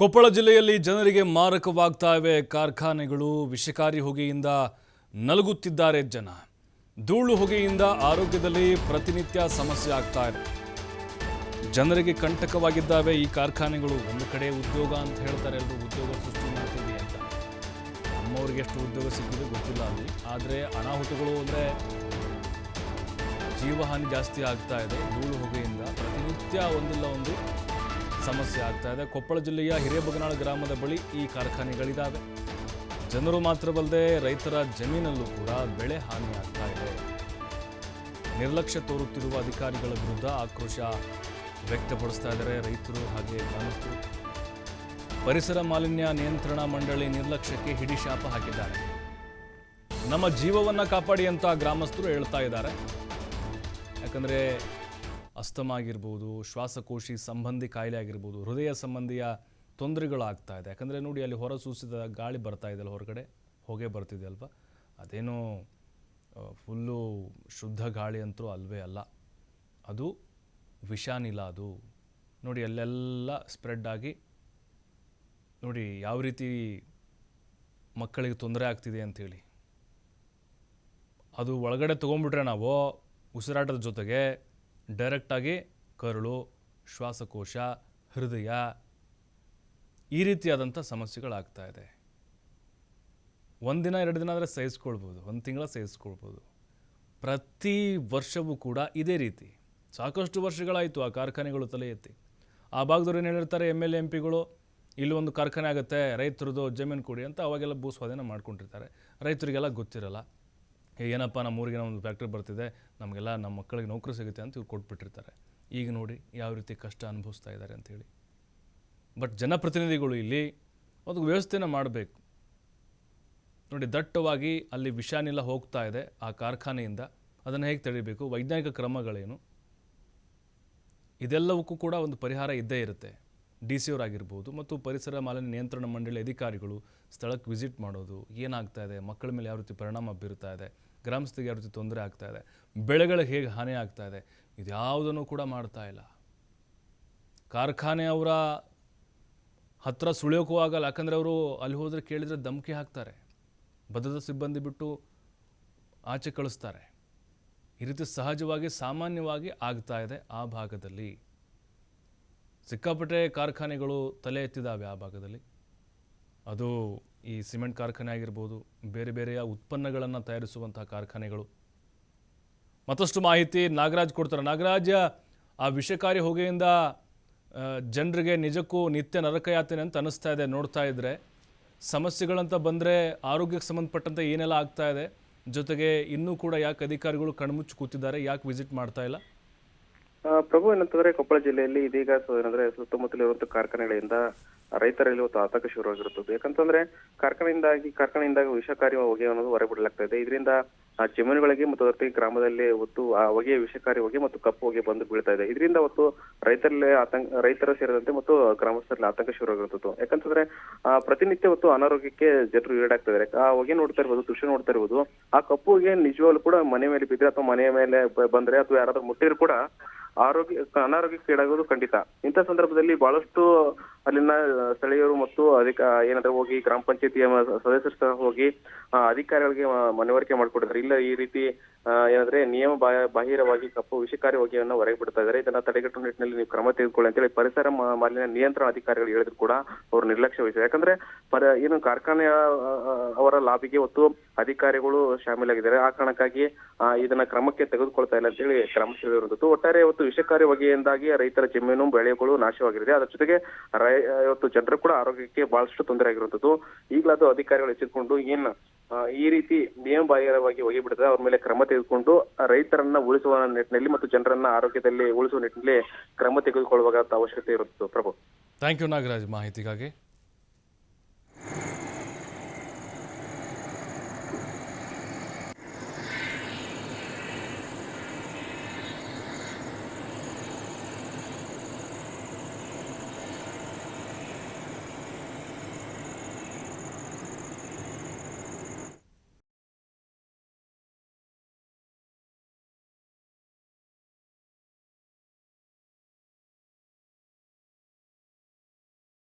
ಕೊಪ್ಪಳ ಜಿಲ್ಲೆಯಲ್ಲಿ ಜನರಿಗೆ ಮಾರಕವಾಗ್ತಾ ಇವೆ. ಕಾರ್ಖಾನೆಗಳು ವಿಷಕಾರಿ ಹೊಗೆಯಿಂದ ನಲಗುತ್ತಿದ್ದಾರೆ ಜನ. ಧೂಳು ಹೊಗೆಯಿಂದ ಆರೋಗ್ಯದಲ್ಲಿ ಪ್ರತಿನಿತ್ಯ ಸಮಸ್ಯೆ ಆಗ್ತಾ ಇದೆ. ಜನರಿಗೆ ಕಂಟಕವಾಗಿದ್ದಾವೆ ಈ ಕಾರ್ಖಾನೆಗಳು. ಒಂದು ಕಡೆ ಉದ್ಯೋಗ ಅಂತ ಹೇಳ್ತಾರೆ. ಎಲ್ಲರೂ ಉದ್ಯೋಗ ಸೃಷ್ಟಿ ಮಾಡ್ತೀವಿ ಅಂತ. ನಮ್ಮವ್ರಿಗೆ ಎಷ್ಟು ಉದ್ಯೋಗ ಸಿಕ್ಕಿದೆ ಗೊತ್ತಿಲ್ಲ ಅಲ್ಲಿ. ಆದರೆ ಅನಾಹುತಗಳು ಅಂದರೆ ಜೀವಹಾನಿ ಜಾಸ್ತಿ ಆಗ್ತಾ ಇದೆ. ಧೂಳು ಹೊಗೆಯಿಂದ ಪ್ರತಿನಿತ್ಯ ಒಂದಿಲ್ಲ ಒಂದು ಸಮಸ್ಯೆ ಆಗ್ತಾ ಇದೆ. ಕೊಪ್ಪಳ ಜಿಲ್ಲೆಯ ಹಿರೇಬಗನಾಳ ಗ್ರಾಮದ ಬಳಿ ಈ ಕಾರ್ಖಾನೆಗಳಿದ್ದಾವೆ ಜನರು ಮಾತ್ರವಲ್ಲದೆ ರೈತರ ಜಮೀನಲ್ಲೂ ಕೂಡ ಬೆಳೆ ಹಾನಿ ಆಗ್ತಾ ಇದೆ. ನಿರ್ಲಕ್ಷ್ಯ ತೋರುತ್ತಿರುವ ಅಧಿಕಾರಿಗಳ ವಿರುದ್ಧ ಆಕ್ರೋಶ ವ್ಯಕ್ತಪಡಿಸ್ತಾ ಇದ್ದಾರೆ ರೈತರು ಹಾಗೆ ಗ್ರಾಮಸ್ಥರು. ಪರಿಸರ ಮಾಲಿನ್ಯ ನಿಯಂತ್ರಣ ಮಂಡಳಿ ನಿರ್ಲಕ್ಷ್ಯಕ್ಕೆ ಹಿಡಿಶಾಪ ಹಾಕಿದ್ದಾರೆ. ನಮ್ಮ ಜೀವವನ್ನು ಕಾಪಾಡಿ ಅಂತ ಗ್ರಾಮಸ್ಥರು ಹೇಳ್ತಾ ಇದ್ದಾರೆ. ಯಾಕಂದರೆ ಅಸ್ತಮ ಆಗಿರ್ಬೋದು, ಶ್ವಾಸಕೋಶಿ ಸಂಬಂಧಿ ಕಾಯಿಲೆ ಆಗಿರ್ಬೋದು, ಹೃದಯ ಸಂಬಂಧಿಯ ತೊಂದರೆಗಳಾಗ್ತಾ ಇದೆ. ಯಾಕಂದರೆ ನೋಡಿ, ಅಲ್ಲಿ ಹೊರ ಸೂಸಿದ ಗಾಳಿ ಬರ್ತಾ ಇದೆ ಅಲ್ಲ ಹೊರಗಡೆ, ಹೊಗೆ ಬರ್ತಿದೆ ಅಲ್ವಾ? ಅದೇನೋ ಫುಲ್ಲು ಶುದ್ಧ ಗಾಳಿ ಅಂತೂ ಅಲ್ವೇ ಅಲ್ಲ. ಅದು ವಿಷಾನಿಲ ಅದು. ನೋಡಿ, ಅಲ್ಲೆಲ್ಲ ಸ್ಪ್ರೆಡ್ ಆಗಿ ನೋಡಿ, ಯಾವ ರೀತಿ ಮಕ್ಕಳಿಗೆ ತೊಂದರೆ ಆಗ್ತಿದೆ ಅಂಥೇಳಿ. ಅದು ಒಳಗಡೆ ತೊಗೊಂಡ್ಬಿಟ್ರೆ ನಾವು ಉಸಿರಾಟದ ಜೊತೆಗೆ ಡೈರೆಕ್ಟಾಗಿ ಕರುಳು, ಶ್ವಾಸಕೋಶ, ಹೃದಯ ಈ ರೀತಿಯಾದಂಥ ಸಮಸ್ಯೆಗಳಾಗ್ತಾ ಇದೆ. ಒಂದಿನ ಎರಡು ದಿನ ಆದರೆ ಸಹಿಸ್ಕೊಳ್ಬೋದು ಒಂದು ತಿಂಗಳ ಸಹಿಸ್ಕೊಳ್ಬೋದು ಪ್ರತಿ ವರ್ಷವೂ ಕೂಡ ಇದೇ ರೀತಿ. ಸಾಕಷ್ಟು ವರ್ಷಗಳಾಯಿತು ಆ ಕಾರ್ಖಾನೆಗಳು ತಲೆ ಎತ್ತಿ ಆ ಭಾಗದವ್ರು ಏನು ಹೇಳಿರ್ತಾರೆ, ಎಂ ಎಲ್ ಎಂ ಪಿಗಳು, ಇಲ್ಲಿ ಒಂದು ಕಾರ್ಖಾನೆ ಆಗುತ್ತೆ, ರೈತರದ್ದು ಜಮೀನು ಕೊಡಿ ಅಂತ ಅವಾಗೆಲ್ಲ ಭೂಸ್ವಾಧೀನ ಮಾಡ್ಕೊಂಡಿರ್ತಾರೆ. ರೈತರಿಗೆಲ್ಲ ಗೊತ್ತಿರಲ್ಲ. ಏನಪ್ಪ ನಮ್ಮ ಊರಿಗೆ ಒಂದು ಫ್ಯಾಕ್ಟ್ರಿ ಬರ್ತಿದೆ, ನಮಗೆಲ್ಲ ನಮ್ಮ ಮಕ್ಕಳಿಗೆ ನೌಕರಿ ಸಿಗುತ್ತೆ ಅಂತ ಇವ್ರು ಕೊಟ್ಬಿಟ್ಟಿರ್ತಾರೆ. ಈಗ ನೋಡಿ ಯಾವ ರೀತಿ ಕಷ್ಟ ಅನುಭವಿಸ್ತಾ ಇದ್ದಾರೆ ಅಂಥೇಳಿ ಬಟ್ ಜನಪ್ರತಿನಿಧಿಗಳು ಇಲ್ಲಿ ಒಂದು ವ್ಯವಸ್ಥೆನ ಮಾಡಬೇಕು. ನೋಡಿ, ದಟ್ಟವಾಗಿ ಅಲ್ಲಿ ವಿಷಾನೆಲ್ಲ ಹೋಗ್ತಾ ಇದೆ ಆ ಕಾರ್ಖಾನೆಯಿಂದ. ಅದನ್ನು ಹೇಗೆ ತಡಿಬೇಕು? ವೈಜ್ಞಾನಿಕ ಕ್ರಮಗಳೇನು? ಇದೆಲ್ಲವಕ್ಕೂ ಕೂಡ ಒಂದು ಪರಿಹಾರ ಇದ್ದೇ ಇರುತ್ತೆ. ಡಿ ಸಿ ಅವರಾಗಿರ್ಬೋದು ಮತ್ತು ಪರಿಸರ ಮಾಲಿನ್ಯ ನಿಯಂತ್ರಣ ಮಂಡಳಿ ಅಧಿಕಾರಿಗಳು ಸ್ಥಳಕ್ಕೆ ವಿಸಿಟ್ ಮಾಡೋದು ಏನಾಗ್ತಾ ಇದೆ, ಮಕ್ಕಳ ಮೇಲೆ ಯಾವ ರೀತಿ ಪರಿಣಾಮ ಬೀರ್ತಾ ಇದೆ, ಗ್ರಾಮಸ್ಥರಿಗೆ ಯಾವ ರೀತಿ ತೊಂದರೆ ಆಗ್ತಾ ಇದೆ ಬೆಳೆಗಳಿಗೆ ಹೇಗೆ ಹಾನಿ ಆಗ್ತಾ ಇದೆ ಇದ್ಯಾವುದನ್ನು ಕೂಡ ಮಾಡ್ತಾ ಇಲ್ಲ. ಕಾರ್ಖಾನೆ ಹತ್ತಿರ ಸುಳಿಯೋಕ್ಕೂ ಆಗಲ್ಲ, ಯಾಕಂದರೆ ಅವರು ಅಲ್ಲಿ ಹೋದರೆ ಕೇಳಿದರೆ ಧಮಕಿ ಹಾಕ್ತಾರೆ, ಭದ್ರತಾ ಸಿಬ್ಬಂದಿ ಬಿಟ್ಟು ಆಚೆ ಕಳಿಸ್ತಾರೆ. ಈ ರೀತಿ ಸಹಜವಾಗಿ, ಸಾಮಾನ್ಯವಾಗಿ ಆಗ್ತಾ ಇದೆ ಆ ಭಾಗದಲ್ಲಿ. ಸಿಕ್ಕಾಪಟ್ಟೆ ಕಾರ್ಖಾನೆಗಳು ತಲೆ ಎತ್ತಿದ್ದಾವೆ ಆ ಭಾಗದಲ್ಲಿ. ಅದು ಈ ಸಿಮೆಂಟ್ ಕಾರ್ಖಾನೆ ಆಗಿರ್ಬೋದು, ಬೇರೆ ಬೇರೆಯ ಉತ್ಪನ್ನಗಳನ್ನು ತಯಾರಿಸುವಂತಹ ಕಾರ್ಖಾನೆಗಳು. ಮತ್ತಷ್ಟು ಮಾಹಿತಿ ನಾಗರಾಜ್ ಕೊಡ್ತಾರೆ. ನಾಗರಾಜ್, ಆ ವಿಷಕಾರಿ ಹೊಗೆಯಿಂದ ಜನರಿಗೆ ನಿಜಕ್ಕೂ ನಿತ್ಯ ನರಕಯಾತನೆ ಅಂತ ಅನ್ನಿಸ್ತಾ ಇದೆ. ನೋಡ್ತಾ ಇದ್ರೆ ಸಮಸ್ಯೆಗಳಂತ ಬಂದರೆ ಆರೋಗ್ಯಕ್ಕೆ ಸಂಬಂಧಪಟ್ಟಂತೆ ಏನೆಲ್ಲ ಆಗ್ತಾ ಇದೆ, ಜೊತೆಗೆ ಇನ್ನೂ ಕೂಡ ಯಾಕೆ ಅಧಿಕಾರಿಗಳು ಕಣ್ಮುಚ್ಚಿ ಕೂತಿದ್ದಾರೆ, ಯಾಕೆ ವಿಸಿಟ್ ಮಾಡ್ತಾ ಇಲ್ಲ? ಪ್ರಭು ಏನಂತಂದ್ರೆ ಕೊಪ್ಪಳ ಜಿಲ್ಲೆಯಲ್ಲಿ ಇದೀಗ ಸೊ ಏನಂದ್ರೆ ಸುತ್ತಮುತ್ತಲಿರುವಂತಹ ಕಾರ್ಖಾನೆಗಳಿಂದ ರೈತರಲ್ಲಿ ಇವತ್ತು ಆತಂಕ ಶುರುವಾಗಿರುತ್ತದೆ. ಯಾಕಂತಂದ್ರೆ ಕಾರ್ಖಾನೆಯಿಂದಾಗಿ ಕಾರ್ಖಾನೆಯಿಂದಾಗಿ ವಿಷಕಾರಿ ಹೊಗೆ ಅನ್ನೋದು ಹೊರಬಿಡಲಾಗ್ತಾ ಇದೆ. ಇದರಿಂದ ಜಮೀನುಗಳಿಗೆ ಮತ್ತು ಅದಕ್ಕೆ ಗ್ರಾಮದಲ್ಲಿ ಒತ್ತು ಆ ಹೊಗೆ ವಿಷಕಾರಿ ಹೊಗೆ ಮತ್ತು ಕಪ್ಪು ಹೊಗೆ ಬಂದು ಬೀಳ್ತಾ ಇದೆ. ಇದರಿಂದ ಒತ್ತು ರೈತರಲ್ಲೇ ಆತಂಕ ರೈತರ ಸೇರಿದಂತೆ ಮತ್ತು ಗ್ರಾಮಸ್ಥರಲ್ಲಿ ಆತಂಕ ಶುರುವಾಗಿರುತ್ತದೆ. ಯಾಕಂತಂದ್ರೆ ಪ್ರತಿನಿತ್ಯ ಹೊತ್ತು ಅನಾರೋಗ್ಯಕ್ಕೆ ಜನರು ಈಡಾಗ್ತಾ ಇದ್ದಾರೆ. ಆ ಹೊಗೆ ನೋಡ್ತಾ ಇರ್ಬೋದು ದೃಶ್ಯ ನೋಡ್ತಾ ಇರ್ಬೋದು. ಆ ಕಪ್ಪು ಹೊಗೆ ನಿಜವಾಗ್ಲೂ ಕೂಡ ಮನೆ ಮೇಲೆ ಬಿದ್ದರೆ ಅಥವಾ ಮನೆಯ ಮೇಲೆ ಬಂದ್ರೆ ಅಥವಾ ಯಾರಾದ್ರೂ ಮುಟ್ಟಿದ್ರು ಕೂಡ ಆರೋಗ್ಯ ಅನಾರೋಗ್ಯಕ್ಕೆ ಈಡಾಗೋದು ಖಂಡಿತ. ಇಂಥ ಸಂದರ್ಭದಲ್ಲಿ ಬಹಳಷ್ಟು ಅಲ್ಲಿನ ಸ್ಥಳೀಯರು ಮತ್ತು ಅಧಿಕ, ಏನಾದ್ರೆ ಹೋಗಿ ಗ್ರಾಮ ಪಂಚಾಯತಿಯ ಸದಸ್ಯರು ಹೋಗಿ ಅಧಿಕಾರಿಗಳಿಗೆ ಮನವರಿಕೆ ಮಾಡ್ಕೊಟ್ಟಿದ್ದಾರೆ. ಇಲ್ಲ ಈ ರೀತಿ ಏನಂದ್ರೆ ನಿಯಮ ಬಾಹಿರವಾಗಿ ಕಪ್ಪು ವಿಷಕಾರಿ ಹೊಗೆಯನ್ನ ಹೊರಗೆ ಬಿಡ್ತಾ ಇದ್ದಾರೆ. ಇದನ್ನ ತಡೆಗಟ್ಟುವ ನಿಟ್ಟಿನಲ್ಲಿ ನೀವು ಕ್ರಮ ತೆಗೆದುಕೊಳ್ಳಿ ಅಂತೇಳಿ ಪರಿಸರ ಮಾಲಿನ್ಯ ನಿಯಂತ್ರಣ ಅಧಿಕಾರಿಗಳು ಹೇಳಿದ್ರು ಕೂಡ ಅವರು ನಿರ್ಲಕ್ಷ್ಯ ವಹಿಸಿದ್ದಾರೆ. ಯಾಕಂದ್ರೆ ಪರ, ಏನು ಕಾರ್ಖಾನೆಯ ಅವರ ಲಾಭಿಗೆ ಒತ್ತು ಅಧಿಕಾರಿಗಳು ಶಾಮೀಲಾಗಿದ್ದಾರೆ. ಆ ಕಾರಣಕ್ಕಾಗಿ ಇದನ್ನ ಕ್ರಮಕ್ಕೆ ತೆಗೆದುಕೊಳ್ತಾ ಇಲ್ಲ ಅಂತೇಳಿ ಕ್ರಮ ಸೇರಿರುವಂತದ್ದು ಒಟ್ಟಾರೆ ಇವತ್ತು ವಿಷಕಾರಿ ಹೊಗೆಯಿಂದಾಗಿ ರೈತರ ಜಮೀನು, ಬೆಳೆಗಳು ನಾಶವಾಗಿದೆ ಅದರ ಜೊತೆಗೆ ಇವತ್ತು ಜನರು ಕೂಡ ಆರೋಗ್ಯಕ್ಕೆ ಬಹಳಷ್ಟು ತೊಂದರೆ ಆಗಿರುವಂತದ್ದು ಈಗಲಾದ್ರೂ ಅಧಿಕಾರಿಗಳು ಎಚ್ಚೆತ್ಕೊಂಡು ಏನ್ ಈ ರೀತಿ ನಿಯಮ ಬಾಹಿರವಾಗಿ ಹೋಗಿ ಬಿಡ್ತಾರೆ ಅವ್ರ ಮೇಲೆ ಕ್ರಮ ತೆಗೆದುಕೊಂಡು ರೈತರನ್ನ ಉಳಿಸುವ ನಿಟ್ಟಿನಲ್ಲಿ ಮತ್ತು ಜನರನ್ನ ಆರೋಗ್ಯದಲ್ಲಿ ಉಳಿಸುವ ನಿಟ್ಟಿನಲ್ಲಿ ಕ್ರಮ ತೆಗೆದುಕೊಳ್ಳುವಾಗ ಅವಶ್ಯಕತೆ ಇರುತ್ತದೆ ಪ್ರಭು. ಥ್ಯಾಂಕ್ ಯು ನಾಗರಾಜ್ ಮಾಹಿತಿಗಾಗಿ.